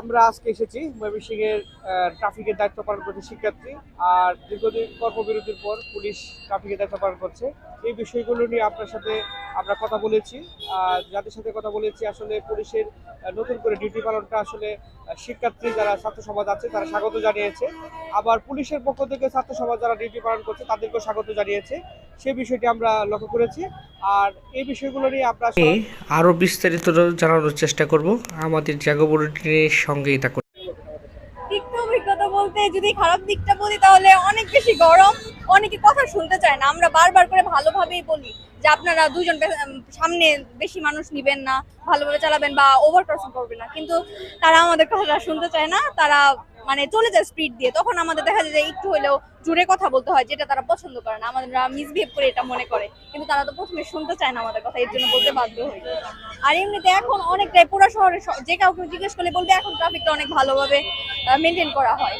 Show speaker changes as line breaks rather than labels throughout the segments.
আমরা আজকে এসেছি ময়মনসিং এর ট্রাফিকের দায়িত্ব পালন করছে শিক্ষার্থী। আর দীর্ঘদিন কর্মবিরতির পর পুলিশ ট্রাফিকের দায়িত্ব পালন করছে। এই বিষয়গুলো নিয়ে আপনার সাথে আমরা কথা বলেছি। আর যাদের সাথে কথা বলেছি, আসলে পুলিশের নতুন করে ডিউটি পালনটা আসলে শিক্ষার্থী যারা ছাত্র সমাজ আছে, তারা স্বাগত জানিয়েছে। আবার পুলিশের পক্ষ থেকে ছাত্র সমাজ যারা ডিউটি পালন করছে, তাদেরকেও স্বাগত জানিয়েছে। সেই বিষয়টি আমরা লক্ষ্য করেছি। আর এই বিষয়গুলো নিয়ে আমরা আরও বিস্তারিত জানানোর চেষ্টা করব। আমাদের জাগবরুটিনের সঙ্গেই থাকুন।
তিক্ত অভিজ্ঞতা বলতে যদি খারাপ দিকটা বলি তাহলে অনেক বেশি গরম অনেকে কথা শুনতে চায় না। আমরা বারবার করে ভালোভাবেই বলি যে আপনারা দুজন সামনে বেশি মানুষ নিবেন না ভালোভাবে চালাবেন বা ওভার ক্রসিং করবেন না। কিন্তু তারা আমাদের কথাটা শুনতে চায় না তারা মানে চলে যায় স্পিড দিয়ে, তখন আমাদের দেখা যায় যে একটু হলেও জোরে কথা বলতে হয়, যেটা তারা পছন্দ করে না। আমাদের মিসবিহেভ করে এটা মনে করে। কিন্তু তারা তো প্রথমে শুনতে চায় না আমাদের কথা, এর জন্য বলতে বাধ্য হই। আর এমনিতে এখন অনেকটাই পুরো শহরে যে কাউকে জিজ্ঞেস করলে বলবে, এখন ট্রাফিকটা অনেক ভালোভাবে মেনটেন করা হয়।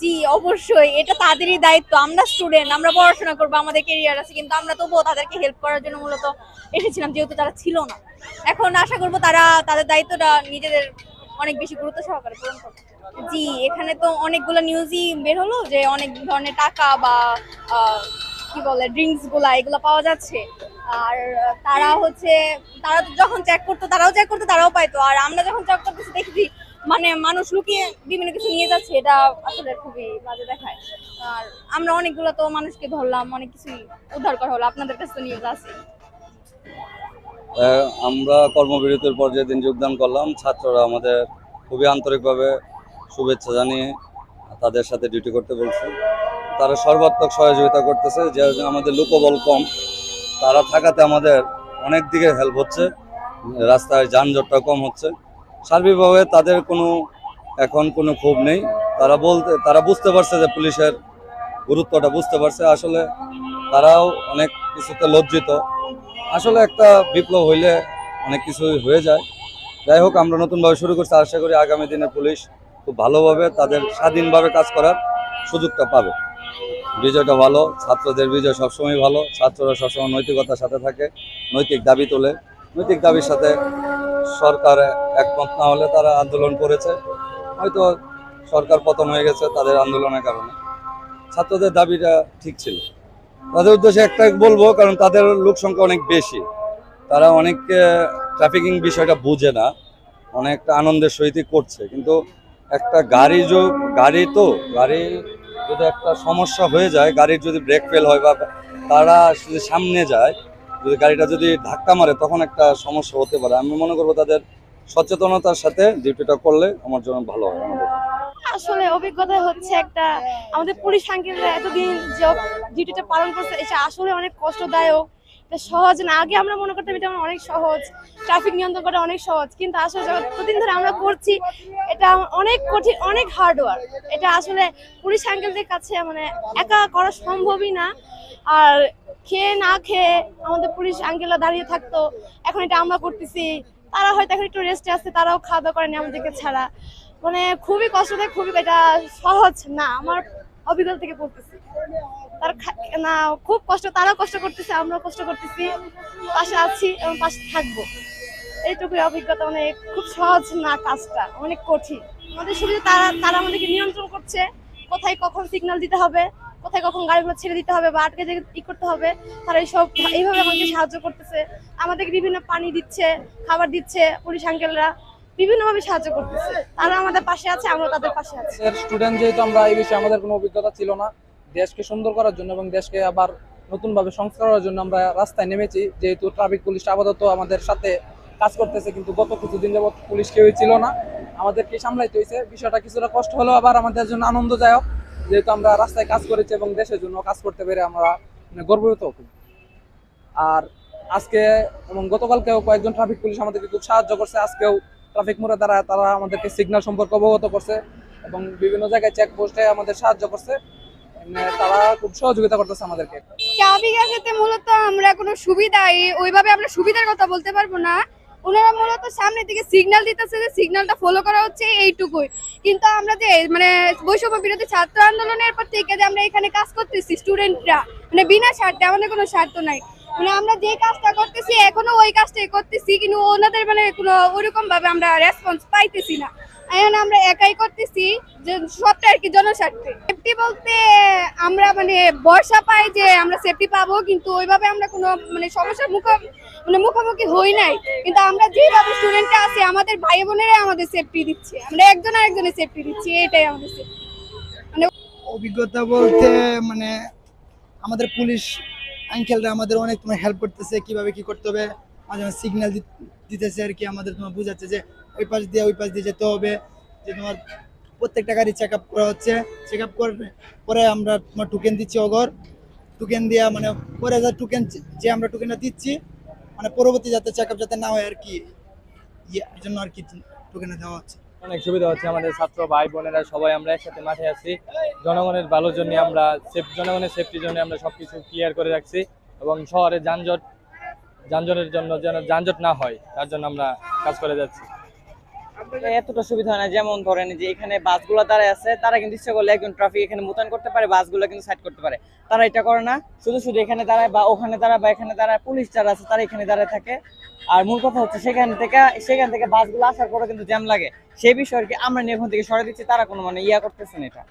জি, অবশ্যই, এটা তাদেরই দায়িত্ব। আমরা স্টুডেন্ট আমরা পড়াশোনা করব, আমাদের কেরিয়ার আছে, কিন্তু আমরা তবুও তাদেরকে হেল্প করার জন্য মূলত এসেছিলাম, যেহেতু তারা ছিল না। এখন আশা করব তারা, তাদের দায়িত্বটা নিজেদের অনেক বেশি গুরুত্ব সহকারে পূরণ করবে। জি, এখানে তো অনেকগুলো নিউজই বের হলো যে অনেক ধরনের টাকা বা কি বলে ড্রিঙ্কসগুলা, এগুলো পাওয়া যাচ্ছে। আর তারা হচ্ছে, তারা যখন চেক করতো, তারাও চেক করতো, তারাও পাইতো। আর আমরা যখন চেক করতেছি দেখছি মানে মানুষ লুকিয়ে বিভিন্ন কিছু নিয়ে যাচ্ছে, এটা আসলে খুবই বাজে দেখায়। আর আমরা অনেকগুলো তো মানুষকে ধরলাম, অনেক কিছুই উদ্ধার করা হলো, আপনাদের কাছে তো নিউজ আছে।
আমরা কর্মবিরতির পর যেদিন যোগদান করলাম, ছাত্ররা আমাদের খুবই আন্তরিকভাবে শুভেচ্ছা জানিয়ে তাদের সাথে ডিউটি করতে বলছি। তারা সর্বাত্মক সহযোগিতা করতেছে, যে আমাদের লোকবল কম। তারা থাকাতে আমাদের অনেক দিকে হেল্প হচ্ছে, রাস্তায় যানজটটা কম হচ্ছে। সার্বিকভাবে তাদের কোনো, এখন কোনো ক্ষোভ নেই। তারা বলতে, তারা বুঝতে পারছে যে পুলিশের গুরুত্বটা বুঝতে পারছে। আসলে তারাও অনেক কিছুতে লজ্জিত। আসলে একটা বিপ্লব হইলে অনেক কিছুই হয়ে যায়। যাই হোক, আমরা নতুনভাবে শুরু করছি। আশা করি আগামী দিনে পুলিশ খুব ভালোভাবে তাদের স্বাধীনভাবে কাজ করার সুযোগটা পাবে। বিজয়টা ভালো, ছাত্রদের বিজয় সবসময় ভালো, ছাত্ররা সবসময় নৈতিকতার সাথে থাকে, নৈতিক দাবি তোলে। নৈতিক দাবির সাথে সরকার একমত না হলে তারা আন্দোলন করেছে। হয়তো সরকার পতন হয়ে গেছে তাদের আন্দোলনের কারণে। ছাত্রদের দাবিটা ঠিক ছিল। তাদের উদ্দেশ্যে একটাই বলব, কারণ তাদের লোক সংখ্যা অনেক বেশি। তারা অনেক ট্রাফিকিং বিষয়টা বুঝে না, অনেকটা আনন্দের সহিত করছে। কিন্তু একটা গাড়ি যে, গাড়ি তো, গাড়ি যদি একটা সমস্যা হয়ে যায়, গাড়ির যদি ব্রেক ফেল হয় বা তারা যদি সামনে যায়, যদি গাড়িটা যদি ধাক্কা মারে, তখন একটা সমস্যা হতে পারে। আমি মনে করব তাদের সচেতনতার সাথে ডিউটিটা করলে আমার জন্য ভালো হয় আমাদের।
আসলে অভিজ্ঞতা হচ্ছে একটা, আমাদের পুলিশ আঙ্কেলরা এতদিন যে ডিউটিটা পালন করছে, এটা আসলে অনেক কষ্টদায়ক। সহজ না। আগে আমরা মনে করতাম এটা আমার অনেক সহজ ট্রাফিক নিয়ন্ত্রণ করা অনেক সহজ, কিন্তু আসলে যতদিন ধরে আমরা করছি, এটা অনেক কঠিন, অনেক হার্ড ওয়ার্ক এটা আসলে পুলিশ আঙ্কেলদের কাছে মানে একা করা সম্ভবই না। আর খেয়ে না খেয়ে আমাদের পুলিশ আঙ্কেলরা দাঁড়িয়ে থাকতো, এখন এটা আমরা করতেছি। তারা হয়তো এখন একটু রেস্টে আছে, তারাও খাওয়া দাওয়া করেনি আমাদেরকে ছাড়া। মানে খুবই কষ্টদায়ক, খুবই এটা সহজ না। আমার অভিজ্ঞতা থেকে বলতেছি। তার না, খুব কষ্ট, তারাও কষ্ট করতেছে, আমরাও কষ্ট করতেছি। পাশে আছি এবং পাশে থাকব। এইটুকুই অভিজ্ঞতা মানে খুব সহজ না কাজটা, অনেক কঠিন। আমাদের সুবিধা তারা তারা আমাদেরকে নিয়ন্ত্রণ করছে, কোথায় কখন সিগন্যাল দিতে হবে, কোথায় কখন গাড়িগুলো ছেড়ে দিতে হবে বা আটকে জায়গায় ই করতে হবে, তারা এইসব, এইভাবে আমাকে সাহায্য করতেছে। আমাদেরকে বিভিন্ন পানি দিচ্ছে, খাবার দিচ্ছে, পুলিশ আঙ্কেলরা বিভিন্নভাবে সাহায্য করতেছে। তারা আমাদের পাশে আছে আমরা তাদের পাশে আছি।
স্টুডেন্ট যেহেতু আমরা এই বিষয়ে আমাদের কোনো অভিজ্ঞতা ছিল না, দেশকে সুন্দর করার জন্য এবং দেশকে আবার নতুনভাবে সংস্কার করার জন্য আমরা রাস্তায় নেমেছি। যেহেতু ট্রাফিক পুলিশ আপাতত আমাদের সাথে কাজ করতেছে, কিন্তু গত কিছুদিন যাবত পুলিশ কেউই ছিল না। আমাদেরকে সামলাইতে হয়েছে বিষয়টা কিছুটা কষ্ট হলেও আবার আমাদের জন্য আনন্দদায়ক। যেহেতু আমরা রাস্তায় কাজ করেছি এবং দেশের জন্য কাজ করতে পেরে আমরা মানে গর্বিত আর আজকে এবং গতকালকেও কয়েকজন ট্রাফিক পুলিশ আমাদেরকে খুব সাহায্য করছে। আজকেও ট্রাফিক মোড়ে দ্বারা তারা আমাদেরকে সিগন্যাল সম্পর্কে অবগত করছে এবং বিভিন্ন জায়গায় চেক পোস্টে আমাদের সাহায্য করছে। তারা খুব সহযোগিতা করতেছে আমাদেরকে।
ট্রাফিকের ক্ষেত্রে মূলত আমরা কোনো সুবিধা ওইভাবে আমরা সুবিধার কথা বলতে পারব না। ওনারা মূলত সামনের দিকে সিগন্যাল দিতেছে যে সিগন্যালটা ফলো করা হচ্ছে এইটুকুই। কিন্তু আমরা যে মানে বৈষম্য বিরোধী ছাত্র আন্দোলনের পর থেকে যে আমরা এখানে কাজ করতেছি স্টুডেন্টরা মানে বিনা স্বার্থে, আমাদের কোনো স্বার্থ নাই। মানে আমরা যে কাজটা করতেছি, এখনও ওই কাজটাই করতেছি, কিন্তু ওনাদের মানে কোনো ওরকম ভাবে আমরা রেসপন্স পাইতেছি না। এখন আমরা একাই করতেছি, যে সবটা আর কি জনস্বার্থে। সেফটি বলতে আমরা মানে বর্ষা পাই যে আমরা সেফটি পাবো, কিন্তু ওইভাবে আমরা কোনো মানে সমস্যার মুখ মানে মুখোমুখি হই নাই। কিন্তু আমরা যেভাবে স্টুডেন্টরা আছি, আমাদের ভাই বোনেরা আমাদের সেফটি দিচ্ছে। আমরা একজন আরেকজনের সেফটি দিচ্ছি, এটাই আমাদের safety।
অভিজ্ঞতা বলতে মানে আমাদের পুলিশ আঙ্কেলরা আমাদের অনেক তোমার হেল্প করতেছে, কীভাবে কি করতে হবে। মাঝে মাঝে সিগন্যাল দিতেছে আর কি, আমাদের তোমার বোঝাচ্ছে যে ওই পাশ দিয়ে ওই পাশ দিয়ে যেতে হবে, যে তোমার প্রত্যেকটা গাড়ি চেক আপ করা হচ্ছে। চেক আপ করে পরে আমরা তোমার টোকেন দিচ্ছি অগর। টোকেন দেওয়া মানে পরে যা টোকেন যে আমরা টোকেনটা দিচ্ছি মানে পরবর্তী যাতে চেক আপ যাতে না হয় আর কি ইয়ে জন্য আর কি টোকেনটা দেওয়া হচ্ছে।
অনেক সুবিধা হচ্ছে আমাদের ছাত্র ভাই বোনেরা সবাই আমরা একসাথে মাঠে আছি। জনগণের ভালোর জন্য আমরা জনগণের সেফটির জন্য আমরা সবকিছু ক্লিয়ার করে রাখছি এবং শহরে যানজট যানজটের জন্য যেন যানজট না হয়, তার জন্য আমরা কাজ করে যাচ্ছি।
এতটা সুবিধা হয় না। যেমন ধরেন যে এখানে বাসগুলো দাঁড়ায় আছে, তারা কিন্তু ইচ্ছা করলে একজন ট্রাফিক এখানে মোতায়েন করতে পারে, বাসগুলো কিন্তু সাইড করতে পারে। তারা এটা করে না। শুধু শুধু এখানে দাঁড়ায় বা ওখানে দাঁড়ায় বা এখানে দাঁড়ায় পুলিশ যারা আছে, তারা এখানে দাঁড়ায় থাকে। আর মূল কথা হচ্ছে সেখান থেকে সেখান থেকে বাসগুলো আসার পরে কিন্তু জ্যাম লাগে। সেই বিষয়ে কি আমরা নিয়ে থেকে সরে দিচ্ছি, তারা কোনো মানে ইয়া করতেছে না এটা।